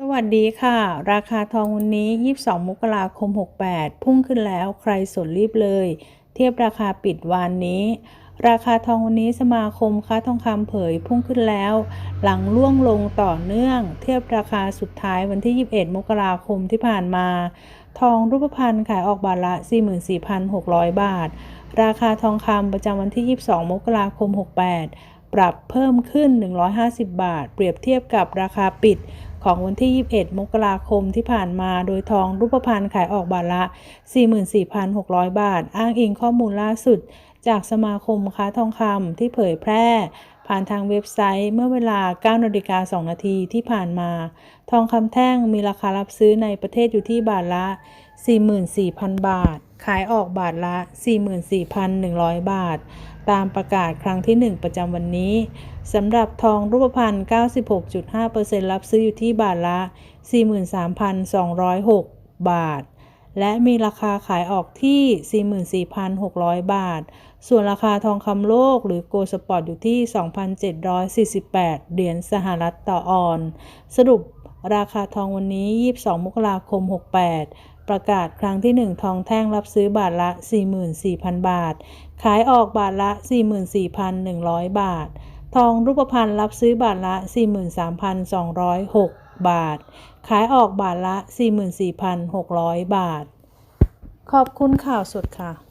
สวัสดีค่ะ ราคาทองวันนี้ 22 มกราคม 68 พุ่งขึ้นแล้วใครสนรีบเลย เทียบราคาปิดวันนี้ ราคาทองวันนี้สมาคมค้าทองคำเผยพุ่งขึ้นแล้ว หลังล่วงลงต่อเนื่อง เทียบราคาสุดท้ายวันที่ 21 มกราคมที่ผ่านมา ทองรูปพรรณขายออกบาทละ 44,600 บาท ราคาทองคำประจำวันที่ 22 มกราคม 68 ปรับเพิ่มขึ้น 150 บาท เปรียบเทียบกับราคาปิดของวันที่ 21 มกราคมที่ผ่านมา โดยทองรูปพรรณขายออกบาทละ 44,600 บาท อ้างอิงข้อมูลล่าสุด จากสมาคมค้าทองคำที่เผยแพร่ ผ่านทางเว็บไซต์เมื่อเวลา 9นาฬิกา2นาทีที่ผ่านมา ทองคำแท่งมีราคารับซื้อในประเทศอยู่ที่บาทละ 44,000 บาท ขายออกบาทละ 44,100 บาท ตามประกาศครั้งที่ 1 ประจำวันนี้สำหรับทองรูปพรรณ96.5%รับซื้ออยู่ที่บาทละ 43,206 บาท และมีราคาขายออกที่ 44,600 บาท ส่วนราคาทองคำโลกหรือโกลสปอร์ตอยู่ที่ 2,748 เหรียญสหรัฐต่อออน สรุปราคาทองวันนี้ 22 มกราคม 68 ประกาศครั้งที่ 1 ทองแท่งรับซื้อบาทละ 44,000 บาท ขายออกบาทละ 44,100 บาท ทองรูปพรรณรับซื้อบาทละ 43,206 บาท ขายออกบาทละ 44,600 บาท ขอบคุณข่าวสดค่ะ